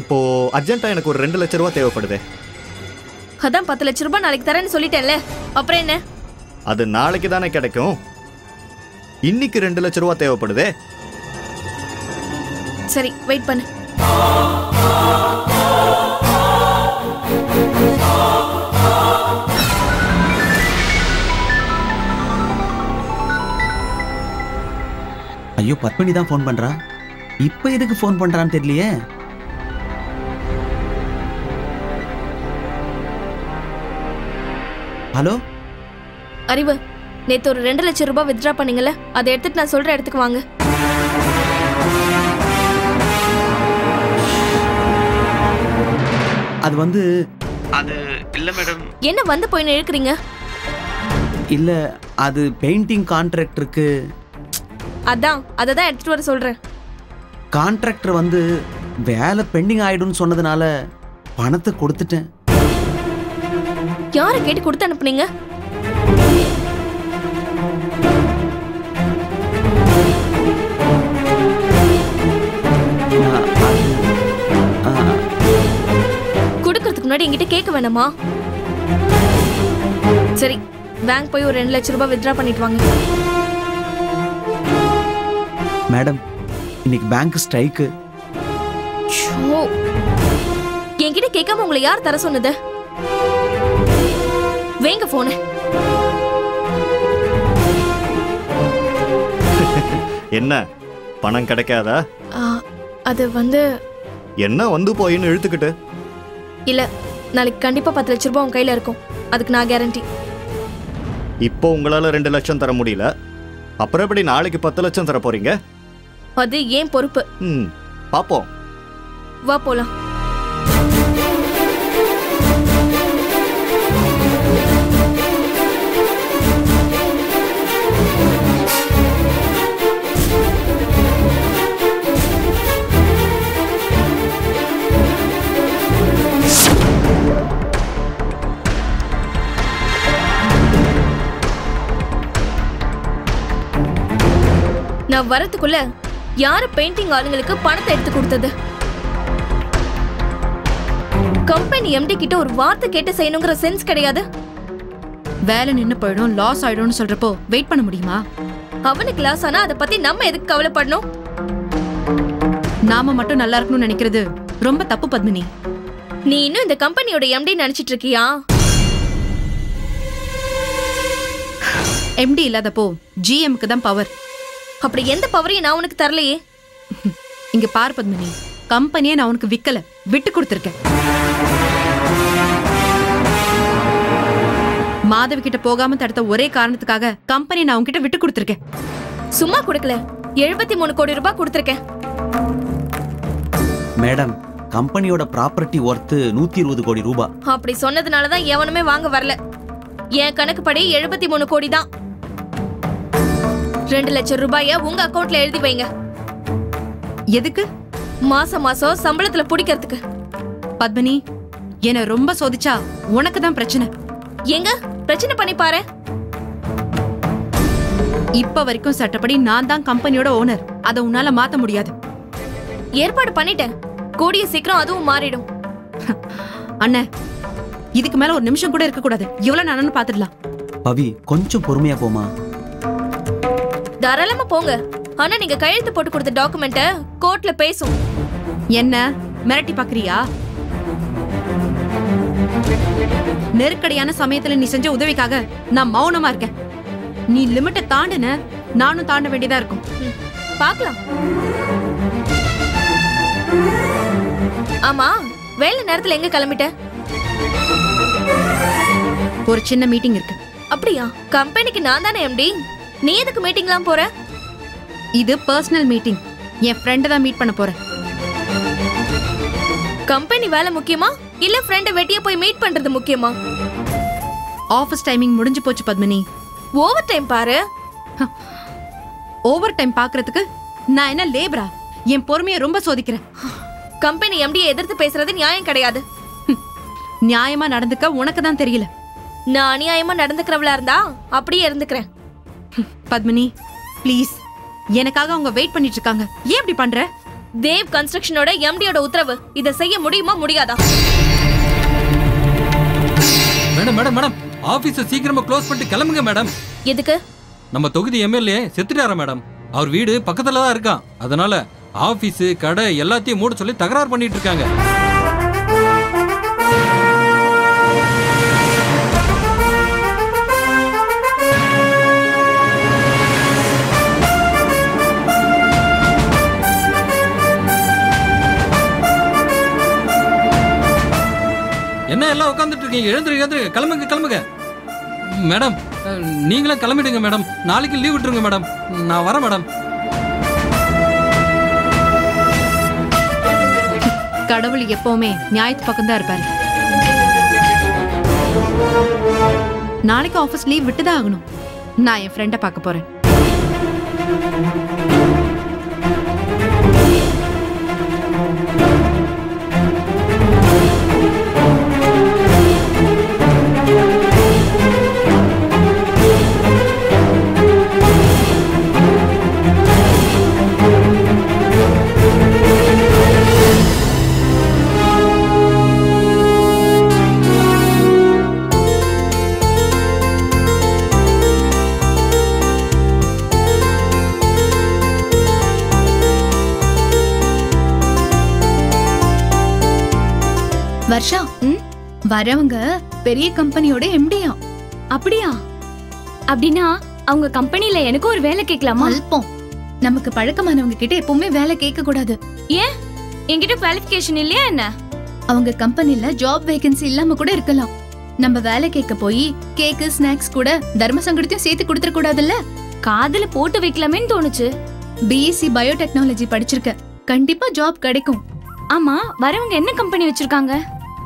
இப்போ அர்ஜென்ட்டா எனக்கு ஒரு ரெண்டு லட்ச ரூபா தேவைப்படுது. அதான் பத்து லட்ச ரூபாய் நாளைக்கு தரேன்னு சொல்லிட்டேன்ல. அப்புறம் என்ன? அது நாளைக்கு தானே கிடைக்கும். இன்னைக்கு ரெண்டு லட்ச ரூபா தேவைப்படுதே. சரி வெயிட் பண்ணு. ஐயோ பத்மினி தான் ஃபோன் பண்றா? இப்போ எதுக்கு ஃபோன் பண்றான்னு தெரியலையே. ஹலோ? அறிவு நேத்து ஒரு ரெண்டு லட்சம் ரூபாய் வித்ட்ரா பண்ணீங்கல்ல அதை எடுத்துட்டு நான் சொல்ற இடத்துக்கு வாங்க. அது வந்து அது இல்ல மேடம் என்ன வந்து போய் இழுக்கிறீங்க இல்ல அது பெயிண்டிங் கான்ட்ராக்டருக்கு அதான் அதை தான் எடுத்துட்டு வர சொல்றேன். கான்ட்ராக்டர் வந்து வேலை பெண்டிங் ஆயிடும்னு சொன்னதுனால பணத்தை கொடுத்துட்டேன். யாரை கேட்டு கொடுத்து அனுப்புனீங்க? கொடுக்கறதுக்கு முன்னாடி என்கிட்ட கேட்க வேணாமா? சரி பேங்க் போய் ஒரு ரெண்டு லட்சம் ரூபாய் வித்ட்ரா பண்ணிட்டு வாங்க. மேடம் இன்னைக்கு பேங்க் ஸ்ட்ரைக்கு. என்கிட்ட கேட்காம உங்களை யார் தர சொன்னது? வேங்க போன என்ன? பணம் கிடைக்காதா? அது வந்து என்ன வந்து போயின்னு இழுத்துக்கிட்டு? இல்ல நாளைக்கு கண்டிப்பா பத்து லட்ச ரூபாய் உன் கையில இருக்கும். அதுக்கு நான் கேரண்டி இப்போ உங்களால ரெண்டு லட்சம் தர முடியல. அப்புறம் எப்படி நாளைக்கு பத்து லட்சம் தர போறீங்க? அது ஏன் பொறுப்பு? ம் பாப்போம். வா போலாம். நான் வரதுக்குள்ள யாரு பெயிண்டிங் ஆளுங்களுக்கு பணத்தை எடுத்து கொடுத்தது? கம்பெனி எம்டி கிட்ட ஒரு வார்த்தை கேட்டு செய்யணுங்கிற சென்ஸ் கிடையாது. வேலை நின்னு போயிடும் லாஸ் ஆயிடும்னு சொல்றப்போ வெயிட் பண்ண முடியுமா? அவனுக்கு லாஸ் ஆனா அதை பத்தி நம்ம எதுக்கு கவலைப்படணும்? நாம மட்டும் நல்லா இருக்கணும்னு நினைக்கிறது ரொம்ப தப்பு பத்மினி. நீ இன்னும் இந்த கம்பெனியோட எம்டி நினைச்சிட்டு இருக்கியா? எம்டி இல்லாதப்போ ஜிஎம்க்கு தான் பவர் அப்படி எந்த பவரையும் நான் உனக்கு தரலையே. இங்க பார் பத்மினி கம்பெனியை நான் உனக்கு விக்கல விட்டு கொடுத்துருக்கேன் மாதவி கிட்ட போகாம தடுத்த ஒரே காரணத்துக்காக கம்பெனி நான் உன்கிட்ட விட்டு கொடுத்துருக்கேன். சும்மா கொடுக்கல எழுபத்தி மூணு கோடி ரூபாய் கொடுத்துருக்கேன். மேடம் கம்பெனியோட ப்ராப்பர்ட்டி ஒர்த்து நூத்தி இருபது கோடி ரூபாய். அப்படி சொன்னதுனால தான் எவனுமே வாங்க வரல. என் கணக்குப்படி எழுபத்தி மூணு கோடி தான். ரெண்டு லட்சம் ரூபாய உங்க அக்கவுண்ட்ல எழுதி வைங்க. எதுக்கு? மாசம் மாசம் சம்பளத்துல பிடிக்கிறதுக்கு. பத்மினி என்னை ரொம்ப சோதிச்சா உனக்கு தான் பிரச்சனை. எங்க? பிரச்சனை பண்ணி பாரு. இப்ப வரைக்கும் சட்டப்படி நான் தான் கம்பெனியோட ஓனர். அதை உன்னால மாத்த முடியாது. ஏற்பாடு பண்ணிட்டேன். கூடிய சீக்கிரம் அதுவும் மாறிடும். அண்ணே இதுக்கு மேல ஒரு நிமிஷம் கூட இருக்க கூடாது எவ்வளவு நானும் பாத்துடலாம் பவி கொஞ்சம் பொறுமையா போமா தாராளமா போங்க. ஆனா நீங்க கையெழுத்து போட்டு கொடுத்த டாக்குமெண்ட்ட கோர்ட்ல பேசும். என்ன? மிரட்டி பாக்குறியா? நெருக்கடியான சமயத்துல நீ செஞ்ச உதவிக்காக நான் மௌனமா இருக்கேன். நீ லிமிட்டை தாண்டுன நானும் தாண்ட வேண்டியதா இருக்கும். பார்க்கலாம் ஆமா வேலை நேரத்துல எங்க கிளம்பிட்ட? ஒரு சின்ன மீட்டிங் இருக்கு. அப்படியா? கம்பெனிக்கு நான் தானே எம்டி? நீ எதுக்கு மீட்டிங்லாம் போற? இது பர்சனல் மீட்டிங் என் ஃப்ரெண்டை தான் மீட் பண்ண போறேன். கம்பெனி வேலை முக்கியமா? இல்ல ஃப்ரெண்ட வெட்டிய போய் மீட் பண்றது முக்கியமா? ஆஃபீஸ் டைமிங் முடிஞ்சு போச்சு பத்மினி. ஓவர் டைம் பாரு. ஓவர் டைம் பாக்குறதுக்கு நான் என்ன லேபரா என் பொறுமையை ரொம்ப சோதிக்கிறேன். கம்பெனி எம்டியை எதிர்த்து பேசுறது நியாயம் கிடையாது. நியாயமா நடந்துக்க உனக்கு தான் தெரியல. நான் அநியாயமா நடந்துக்கிறவளா இருந்தா அப்படியே இருந்துக்கிறேன். பத்மினி. ப்ளீஸ் எனக்காக அவங்க வெயிட் பண்ணிட்டு இருக்காங்க ஏன் இப்படி பண்ற? தேவ் கன்ஸ்ட்ரக்ஷனோட எம்டியோட உத்தரவு. இதை செய்ய முடியுமா முடியாதா? Madam madam madam. ஆபீஸ சீக்கிரமா க்ளோஸ் பண்ணிட்டு கிளம்புங்க மேடம். எதுக்கு? நம்ம தொகுதி எம்எல்ஏ செத்துட்டாரா மேடம்? அவர் வீடு பக்கத்துல தான் இருக்கான். அதனால ஆபீஸ் கடை எல்லாத்தையும் மூட சொல்லி தகராறு பண்ணிட்டு இருக்காங்க என்ன எல்லாம் உட்காந்துட்டு இருக்கீங்க? எழுந்துரு எழுந்துரு. கிளம்புங்க கிளம்புங்க. மேடம் நீங்களே நீங்களும் கிளம்பிடுங்க மேடம். நாளைக்கு லீவ் விட்டுருங்க மேடம். நான் வரேன் மேடம். கடவுள் எப்பவுமே நியாயத்து பக்கம் தான் இருப்பாரு. நாளைக்கு ஆஃபீஸ் லீவ் விட்டுதான் ஆகணும். நான் என் ஃப்ரெண்டை பார்க்க போறேன். வர்ஷா வரவங்க பெரிய கம்பெனியோட எம்டியா அப்படியா? அப்படின்னா அவங்க கம்பெனில எனக்கும் ஒரு வேலை கேட்கலாமா? அல்பம். நமக்கு பழக்கமானவங்க கிட்ட எப்பவுமே வேலை கேட்க கூடாது ஏன்? என்கிட்ட குவாலிஃபிகேஷன் இல்லையா என்ன? அவங்க கம்பெனில ஜாப் வேகன்சி இல்லாம கூட இருக்கலாம். நம்ம வேலை கேட்க போய் கேக்கு ஸ்நாக்ஸ் கூட தர்ம சங்கடத்தையும் சேர்த்து கொடுத்துட கூடாதுல்ல காதுல போட்டு வைக்கலாமேன்னு தோணுச்சு. பிஎஸ்சி பயோடெக்னாலஜி படிச்சிருக்க. கண்டிப்பா ஜாப் கிடைக்கும். ஆமா வரவங்க என்ன கம்பெனி வச்சிருக்காங்க?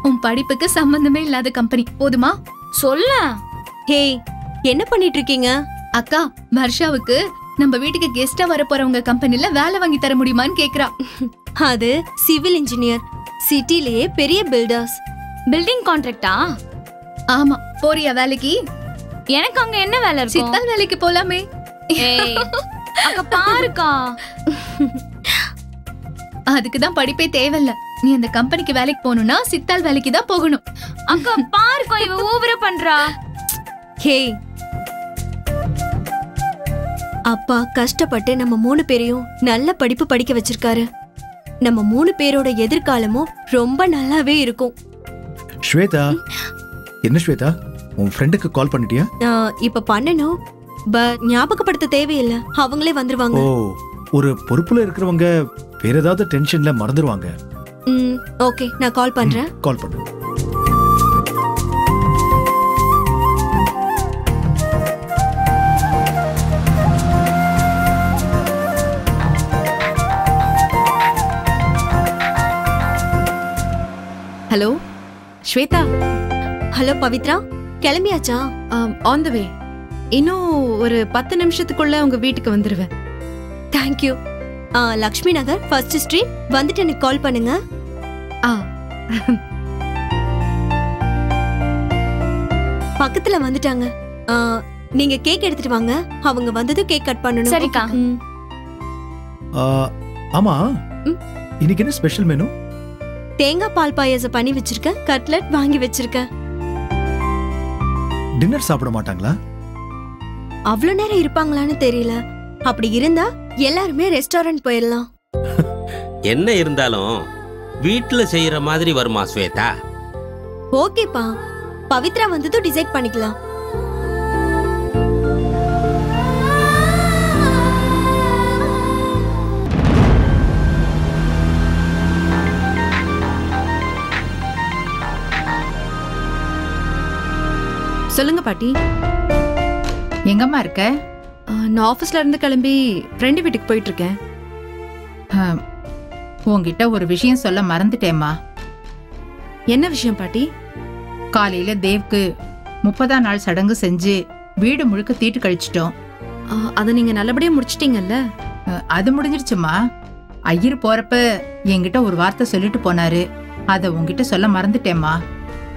உன் படிப்புக்கு சம்பந்தமே இல்லாத கம்பெனி. போதுமா? சொல்ல. ஹே என்ன பண்ணிட்டு இருக்கீங்க அக்கா வர்ஷாவுக்கு நம்ம வீட்டுக்கு கெஸ்டா வர போறவங்க கம்பெனில வேலை வாங்கி தர முடியுமான்னு கேக்குறா. அது சிவில் இன்ஜினியர் சிட்டிலேயே பெரிய பில்டர்ஸ். பில்டிங் கான்ட்ராக்டா? ஆமா போறியா வேலைக்கு? எனக்கு அங்க என்ன வேலை இருக்கும்? சித்தால் வேலைக்கு போலாமே. அங்க பாருக்கா. அதுக்கு தான் படிப்பே தேவையில்ல. நீ அந்த கம்பெனிக்கு வேலைக்கு போகணும்னா சித்தால் வேலைக்கு தான் போகணும். அக்கா பாருக்கா இவ ஓவரா பண்றா. ஹே. அப்பா கஷ்டப்பட்டு நம்ம மூணு பேரையும் நல்ல படிப்பு படிக்க வச்சிருக்காரு. நம்ம மூணு பேரோட எதிர்காலமும் ரொம்ப நல்லாவே இருக்கும். ஸ்வேதா. என்ன ஸ்வேதா? உன் ஃப்ரெண்டுக்கு கால் பண்ணிட்டியா? நான் இப்ப பண்ணணும். பட் ஞாபகப்படுத்த தேவையில்லை. அவங்களே வந்துருவாங்க. ஓ ஒரு பொறுப்புல இருக்கிறவங்க வேற ஏதாவது டென்ஷன்ல மறந்துடுவாங்க ஓகே நான் கால் பண்றேன். கால் பண்ணு ஹலோ ஸ்வேதா? ஹலோ பவித்ரா கிளம்பியாச்சா? ஆன் த வே இன்னும் ஒரு பத்து நிமிஷத்துக்குள்ள உங்க வீட்டுக்கு வந்துருவேன். Thank you Lakshmi Nagar first street வந்துட்டு எனக்கு கால் பண்ணுங்க. ஆ. பக்கத்துல வந்துட்டாங்க. ஆ, நீங்க கேக் எடுத்துட்டு வாங்க. அவங்க வந்ததும் கேக் கட் பண்ணணும். சரிக்கா. ஆமா. ம். இன்னைக்கு என்ன ஸ்பெஷல் மெனு? தேங்காய் பால் பாயாசம் பண்ணி வச்சிருக்கேன். கட்லட் வாங்கி வச்சிருக்கேன். டின்னர் சாப்பிட மாட்டாங்களா? அவ்வளவு நேரம் இருப்பாங்களான்னு தெரியல. அப்படி இருந்தா எல்லாருமே ரெஸ்டாரண்ட் போயிடலாம். என்ன இருந்தாலும் வீட்ல செய்யற மாதிரி வருமா ஸ்வேதா? ஓகேப்பா. பவித்ரா வந்ததும் டிசைட் பண்ணிக்கலாம். சொல்லுங்க பாட்டி. எங்கம்மா இருக்க? நான் ஆபீஸ்ல இருந்து கிளம்பி ஃப்ரெண்டு வீட்டுக்கு போயிட்டு இருக்கேன். ஆ, உன்கிட்ட ஒரு விஷயம் சொல்ல மறந்துட்டேம்மா. என்ன விஷயம் பாட்டி? காலையில தேவ்க்கு முப்பதாம் நாள் சடங்கு செஞ்சு வீடு முழுக்க தீட்டு கழிச்சிட்டோம். அதை நீங்க நல்லபடியா முடிச்சிட்டீங்கல்ல? அது முடிஞ்சிருச்சுமா ஐயர் போறப்ப என்கிட்ட ஒரு வார்த்தை சொல்லிட்டு போனாரு. அதை உன்கிட்ட சொல்ல மறந்துட்டேம்மா.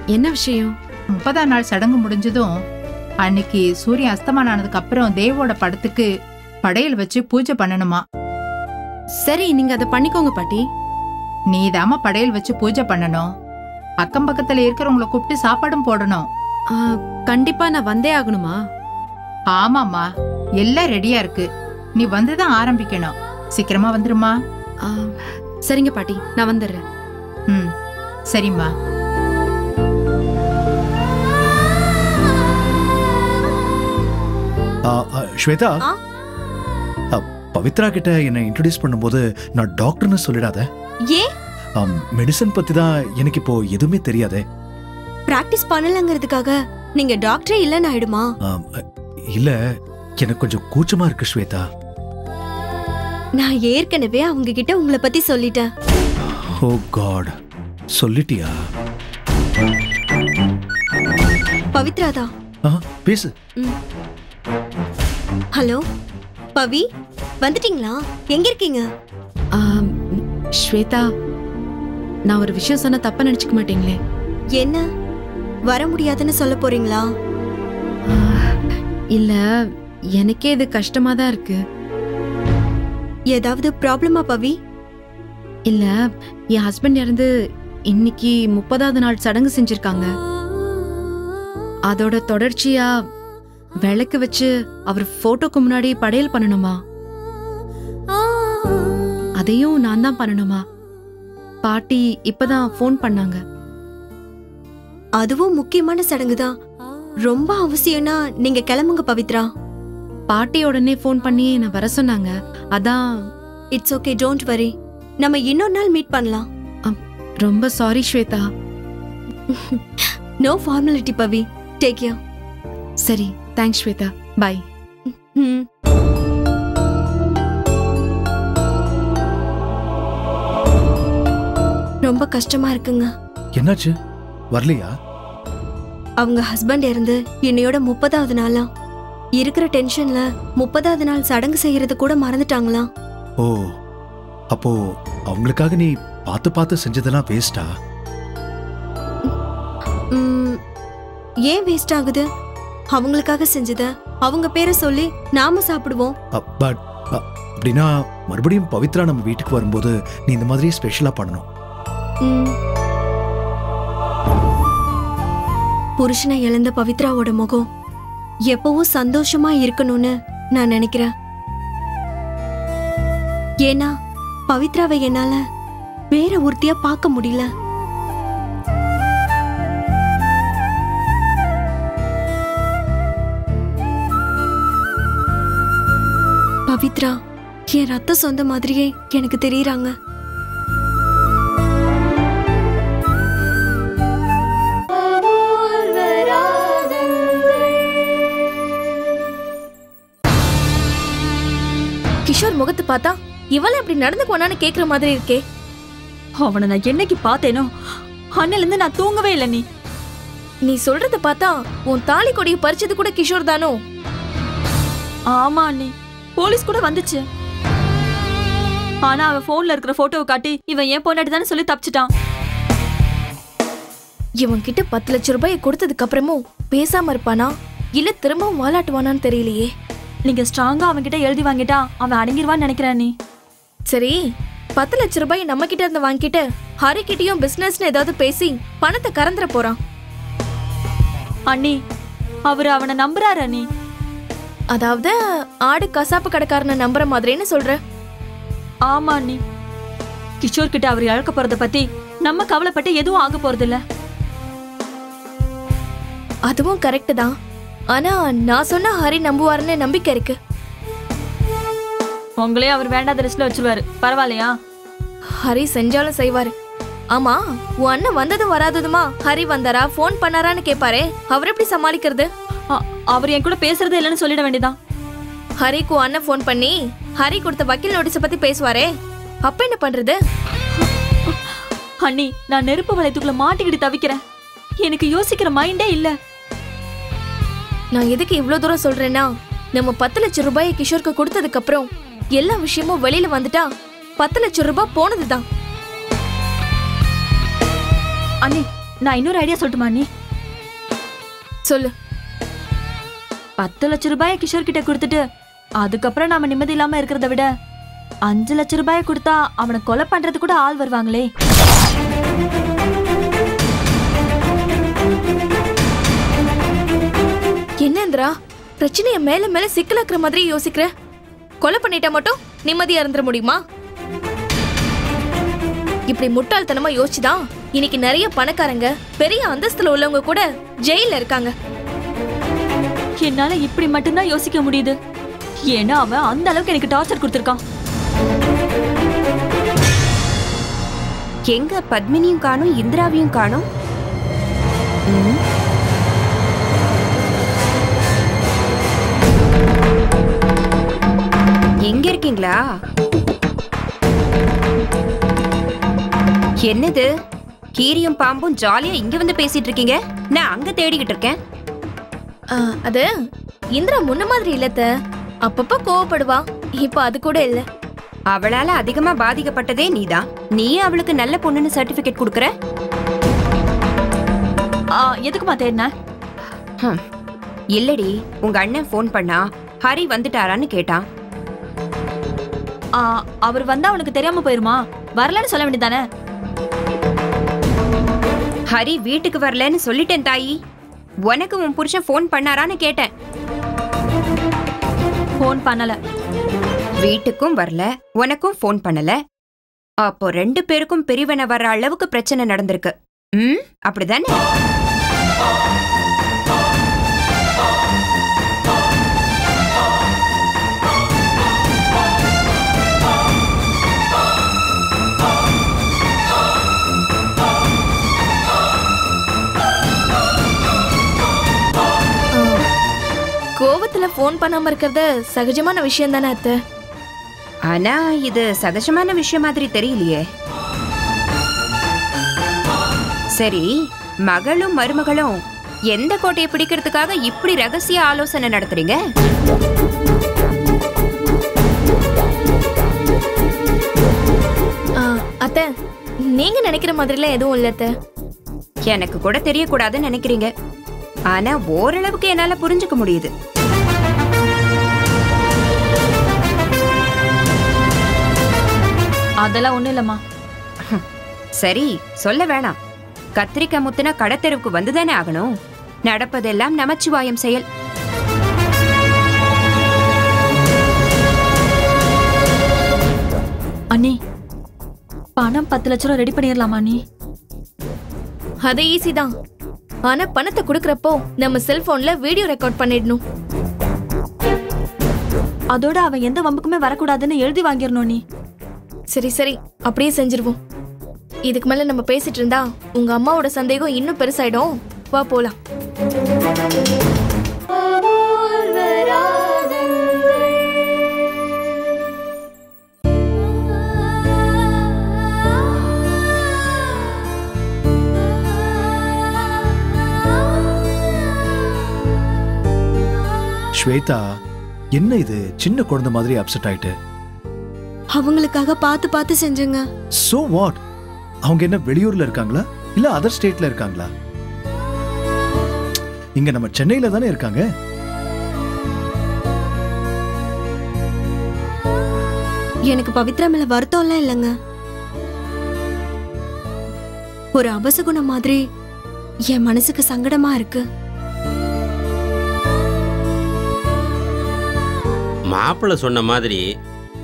என்ன விஷயம்? முப்பதாம் நாள் சடங்கு முடிஞ்சதும் அன்னைக்கு சூரியன் அஸ்தமானம் ஆனதுக்கு அப்புறம் தேவோட படத்துக்கு படையல் வச்சு பூஜை பண்ணணுமா. சரி நீங்க அதை பண்ணிக்கோங்க பாட்டி. நீதாம்மா படையல் வச்சு பூஜை பண்ணணும். அக்கம் பக்கத்துல இருக்கிறவங்கள கூப்பிட்டு சாப்பாடும் போடணும். ஆ, கண்டிப்பா நான் வந்தே ஆகணுமா? ஆமாம்மா. எல்லாம் ரெடியா இருக்கு. நீ வந்துதான் ஆரம்பிக்கணும். சீக்கிரமா வந்துருமா ஆ, சரிங்க பாட்டி. நான் வந்துடுறேன். ம் சரிம்மா. ஆ, ஆ, ஸ்வேதா? ஆ? பவித்ரா கிட்ட என்னை இன்ட்ரடியூஸ் பண்ணும்போது நான் டாக்டர்னு சொல்லிடாத. ஏன் மெடிசன் பத்தி தான் எனக்கு இப்போ எதுவுமே தெரியாதே. பிராக்டிஸ் பண்ணலங்கிறதுக்காக நீங்க டாக்டரே இல்லைன்னு ஆயிடுமா? இல்ல எனக்கு கொஞ்சம் கூச்சமா இருக்கு ஸ்வேதா. நான் ஏற்கனவே அவங்க கிட்ட உங்களை பத்தி சொல்லிட்டேன். ஓ காட் சொல்லிட்டியா? பவித்ராதா ஆ, பேசு. ஹலோ பவி? வந்துட்டீங்களா? எங்க இருக்கீங்க? ஸ்வேதா நான் ஒரு விஷயம் சொன்னா தப்பா நினைச்சுக்க மாட்டீங்களே. என்ன? வர முடியாதுன்னு சொல்ல போறீங்களா? இல்ல எனக்கே இது கஷ்டமா தான் இருக்கு. ஏதாவது ப்ராப்ளமா பவி? இல்ல என் ஹஸ்பண்ட் இறந்து இன்னைக்கு முப்பதாவது நாள் சடங்கு செஞ்சிருக்காங்க. அதோட தொடர்ச்சியா விளக்கு வச்சு அவர் போட்டோக்கு முன்னாடி படையல் பண்ணணுமா? அதையும் நான் தான் பண்ணணுமா? பாட்டி இப்பதான் ஃபோன் பண்ணாங்க. அதுவும் முக்கியமான சடங்கு தான். ரொம்ப அவசியம்னா நீங்க கிளம்புங்க பவித்ரா. பாட்டி உடனே ஃபோன் பண்ணி என்னை வர சொன்னாங்க. அதான் இட்ஸ் ஓகே டோன்ட் வரி நம்ம இன்னொரு நாள் மீட் பண்ணலாம். ரொம்ப sorry Swetha. No formality Pavi. Take you சரி தேங்க்ஸ் ஸ்வேதா. பை ம். ரொம்ப கஷ்டமா இருக்குங்க. என்னாச்சு? வரலையா? அவங்க ஹஸ்பண்ட் இறந்து என்னையோட முப்பதாவது நாளா இருக்கிற டென்ஷன்ல முப்பதாவது நாள் சடங்கு செய்யறது கூட மறந்துட்டாங்களாம். ஓ அப்போ அவங்களுக்காக நீ பார்த்து பார்த்து செஞ்சதெல்லாம் வேஸ்டா ஏன் வேஸ்ட் ஆகுது? அவங்களுக்காக செஞ்சத அவங்க பேரை சொல்லி நாம சாப்பிடுவோம். பட் அப்படின்னா மறுபடியும் பவித்ரா நம்ம வீட்டுக்கு வரும்போது நீ இந்த மாதிரி ஸ்பெஷலா பண்ணணும். புருஷனை இழந்த பவித்ராவோட முகம் எப்பவும் சந்தோஷமா இருக்கணும்னு நான் நினைக்கிறேன். ஏன்னா பவித்ராவை என்னால வேற ஒருத்தியா பார்க்க முடியல. பவித்ரா என் ரத்த சொந்த மாதிரியே எனக்கு தெரியறாங்க. முகத்தை பார்த்தா இவள இப்படி நடந்துக்குவானான்னு கேக்குற மாதிரி இருக்கே. அவனை நான் என்னைக்கு பார்த்தேனோ அன்னில இருந்து நான் தூங்கவே இல்லை நீ. நீ சொல்றத பார்த்தா உன் தாலி கொடியை பறிச்சது கூட கிஷோர் தானோ? ஆமா அண்ணி போலீஸ் கூட வந்துச்சு. ஆனா அவன் போன்ல இருக்கிற போட்டோவை காட்டி இவன் ஏன் பொண்டாட்டி தானே சொல்லி தப்பிச்சிட்டான். இவன் கிட்ட பத்து லட்சம் ரூபாயை கொடுத்ததுக்கு அப்புறமும் பேசாம இருப்பானா? இல்ல திரும்பவும் வாலாட்டுவானான்னு தெரியலையே. நீங்க ஸ்ட்ராங்கா அவன் கிட்ட எழுதி வாங்கிட்டா அவன் அடங்கிடுவான்னு நினைக்கிறேன் நீ. சரி பத்து லட்ச ரூபாய் நம்ம கிட்ட இருந்து வாங்கிட்டு ஹரி கிட்டயும் பிசினஸ்னு ஏதாவது பேசி பணத்தை கறந்துட போறான். அண்ணி அவர் அவனை நம்புறாரு அண்ணி. அதாவது ஆடு கசாப்பு கடைக்காரனை நம்புற மாதிரின்னு சொல்ற. ஆமா அண்ணி. கிஷோர் கிட்ட அவர் இழக்க போறத பத்தி நம்ம கவலைப்பட்டு எதுவும் ஆக போறது இல்ல அதுவும் கரெக்ட் தான். ஆனா நான் சொன்ன ஹரி நம்புவாருன்னு நம்பிக்கை இருக்கு. உங்களே அவர் வேண்டாத லிஸ்ட்ல வச்சிருவாரு. பரவாயில்லையா? ஹரி செஞ்சாலும் செய்வாரு. ஆமா உன் அண்ணன் வந்ததும் வராததுமா? ஹரி வந்தாரா? ஃபோன் பண்ணாரான்னு கேட்பாரே அவர் எப்படி சமாளிக்கிறது? அவர் என் கூட பேசுறதே இல்லைன்னு சொல்லிட வேண்டியதான் ஹரிக்கு உன் அண்ணன் ஃபோன் பண்ணி ஹரி கொடுத்த வக்கீல் நோட்டீஸை பத்தி பேசுவாரே. அப்ப என்ன பண்றது? அண்ணி நான் நெருப்பு வளையத்துக்குள்ள மாட்டிக்கிட்டு தவிக்கிறேன். எனக்கு யோசிக்கிற மைண்டே இல்ல. நான் எதுக்கு இவ்ளோ தூரம் சொல்றேன்னா நம்ம பத்து லட்சம் ரூபாயை கிஷோருக்கு கொடுத்ததுக்கு அப்புறம் எல்லா விஷயமும் வெளியில வந்துட்டா பத்து லட்சம் ரூபாய் போனதுதான். அண்ணி நான் இன்னொரு ஐடியா சொல்லட்டுமா அண்ணி? சொல்லு. பத்து லட்சம் ரூபாயை கிஷோர் கிட்ட கொடுத்துட்டு அதுக்கப்புறம் நாம நிம்மதி இல்லாம இருக்கிறத விட அஞ்சு லட்ச ரூபாயை கொடுத்தா அவனை கொலை பண்றது கூட ஆள் வருவாங்களே. என்ன இந்திரா பிரச்சனைய மேல மேல சிக்கலாக்குற மாதிரி யோசிக்கிற? கொலை பண்ணிட்டா மட்டும் நிம்மதியா இருந்துட முடியுமா? இப்படி முட்டாள்தனமா யோசிச்சுதான் இன்னைக்கு நிறைய பணக்காரங்க பெரிய அந்தஸ்துல உள்ளவங்க கூட ஜெயில இருக்காங்க. என்னால இப்படி மட்டும்தான் யோசிக்க முடியுது. ஏன்னா அவன் அந்த அளவுக்கு எனக்கு டார்ச்சர் கொடுத்துருக்கான். எங்க பத்மினியும் காணும் இந்திராவையும் காணும்? எங்க இருக்கீங்களா என்னது? கீரியும் பாம்பும் ஜாலியா இங்க வந்து பேசிட்டு இருக்கீங்க? நான் அங்க தேடிக்கிட்டு இருக்கேன். அது இந்திரா முன்ன மாதிரி இல்லத்த அப்பப்ப கோவப்படுவா. இப்ப அது கூட இல்ல. அவளால அதிகமா பாதிக்கப்பட்டதே நீதான். நீ அவளுக்கு நல்ல பொண்ணுன்னு சர்டிபிகேட் கொடுக்கற? எதுக்குமா தேடின? ஹம். இல்லடி. உங்க அண்ணன் ஃபோன் பண்ணா ஹரி வந்துட்டாரான்னு கேட்டான். அவர் வந்தா அவனுக்கு தெரியாம போயிருமா? வரலன்னு சொல்ல வேண்டியதானே ஹரி வீட்டுக்கு வரலன்னு சொல்லிட்டேன் தாயி. உனக்கு உன் புருஷன் ஃபோன் பண்ணாரான்னு கேட்டேன். ஃபோன் பண்ணல. வீட்டுக்கும் வரல உனக்கும் ஃபோன் பண்ணல. அப்போ ரெண்டு பேருக்கும் பிரிவினை வர்ற அளவுக்கு பிரச்சனை நடந்திருக்கு. ம் அப்படிதானே? ஃபோன் பண்ணாம இருக்கிறது சகஜமான விஷயம் தானே அத்தை? ஆனா இது சகஜமான விஷயம் மாதிரி தெரியலையே. சரி மகளும் மருமகளும் எந்த கோட்டையை பிடிக்கிறதுக்காக இப்படி ரகசிய ஆலோசனை நடத்துறீங்க? ஆ, அத்தை நீங்க நினைக்கிற மாதிரிலாம் எதுவும் இல்ல அத்தை. எனக்கு கூட தெரியக்கூடாதுன்னு நினைக்கிறீங்க. ஆனா ஓரளவுக்கு என்னால புரிஞ்சுக்க முடியுது. அதெல்லாம் ஒண்ணும் இல்லம்மா. சரி சொல்ல வேணாம். கத்திரிக்காய் முத்துனா கடத்தெருவுக்கு வந்துதானே ஆகணும்? நடப்பதெல்லாம் நமச்சிவாயம் செயல். அண்ணி பணம் பத்து லட்ச ரூபா ரெடி பண்ணிடலாமா அண்ணி? அது ஈஸி தான். ஆனா பணத்தை கொடுக்கறப்போ நம்ம செல்போன்ல வீடியோ ரெக்கார்ட் பண்ணிடணும். அதோட அவன் எந்த வம்புக்குமே வரக்கூடாதுன்னு எழுதி வாங்கிடணும் நீ சரி சரி அப்படியே செஞ்சிருவோம். இதுக்கு மேல நம்ம பேசிட்டு இருந்தா உங்க அம்மாவோட சந்தேகம் இன்னும் பெருசாயிடும். வா போலாம். ஸ்வேதா என்ன இது? சின்ன குழந்தை மாதிரி அப்செட் ஆயிட்டு. அவங்களுக்காக பார்த்து பார்த்து செஞ்சேங்க. சோ வாட் அவங்க என்ன வெளியூர்ல இருக்காங்களா? இல்ல அதர் ஸ்டேட்ல இருக்காங்களா? இங்க நம்ம சென்னையில தானே இருக்காங்க? எனக்கு பவித்ரா மேல வருத்தம்லாம் இல்லைங்க. ஒரு அபசகுணம் மாதிரி என் மனசுக்கு சங்கடமா இருக்கு. மாப்பிள்ளை சொன்ன மாதிரி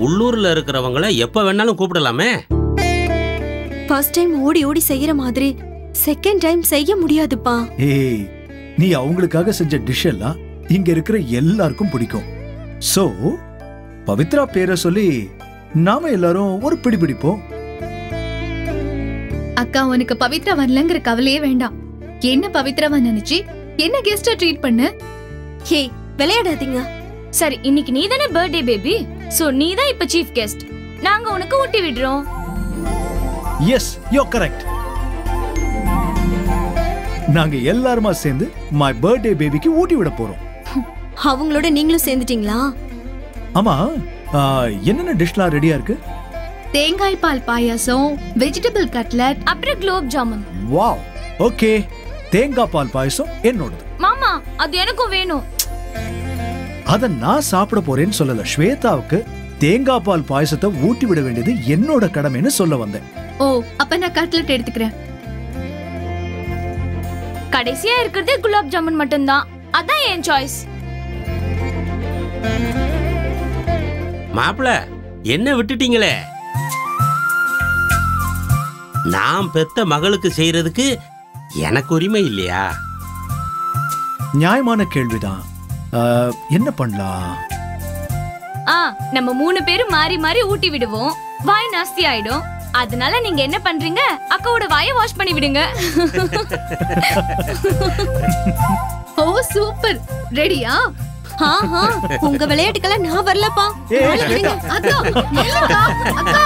உள்ளூர்ல இருக்கிறவங்கள எப்ப வேணாலும் கூப்பிடலாமே. ஃபர்ஸ்ட் டைம் ஓடி ஓடி செய்யற மாதிரி செகண்ட் டைம் செய்ய முடியாதுப்பா. ஏய் நீ அவங்களுக்காக செஞ்ச டிஷ் எல்லாம் இங்க இருக்கிற எல்லாருக்கும் பிடிக்கும். சோ பவித்ரா பேரை சொல்லி நாம எல்லாரும் ஒரு பிடி பிடிப்போம். அக்கா உனக்கு பவித்ரா வரலங்கிற கவலையே வேண்டாம். என்ன பவித்ராவா நினைச்சு? என்ன கெஸ்டா ட்ரீட் பண்ணு? ஹே விளையாடாதீங்க. சரி இன்னைக்கு நீ தானே பர்த்டே பேபி சோ நீ தான் இப்ப சீஃப் கெஸ்ட் நாங்க உனக்கு ஊட்டி விடுறோம். எஸ் யோ கரெக்ட் நாங்க எல்லாருமா சேர்ந்து மை பர்த்டே பேபிக்கு ஊட்டி விட போறோம். அவங்களோட நீங்களும் சேர்ந்துட்டீங்களா? ஆமா என்னென்ன டிஷ்லாம் ரெடியா இருக்கு? தேங்காய் பால் பாயாசம் வெஜிடபிள் கட்லட் அப்புறம் குலோப் ஜாமுன். வாவ் ஓகே தேங்காய் பால் பாயசம் என்னோடது. மாமா அது எனக்கும் வேணும். அத நான் சாப்பிட போறேன்னு சொல்லல. ஸ்வேதாவுக்கு தேங்காய் பால் பாயசத்தை ஊட்டி விட வேண்டியது என்னோட கடமைன்னு சொல்ல வந்தேன். ஓ அப்ப நான் கட்லெட் எடுத்துக்கிறேன். கடைசியா இருக்கிறது குலாப் ஜாமுன் மட்டும்தான். அதான் என் சாய்ஸ் மாப்பிள என்ன விட்டுட்டீங்களே? நான் பெத்த மகளுக்கு செய்யறதுக்கு எனக்கு உரிமை இல்லையா? நியாயமான கேள்விதான். என்ன பண்ணலாம்? ஆ நம்ம மூணு பேரும் மாறி மாறி ஊட்டி விடுவோம். வாய் நாஸ்தி ஆயிடும். அதனால நீங்க என்ன பண்றீங்க? அக்காவோட வாயை வாஷ் பண்ணி விடுங்க. ஓ சூப்பர் ரெடியா ஆ, ஆ, உங்க விளையாட்டுக்கெல்லாம் நான் வரலப்பா. அக்கா அக்கா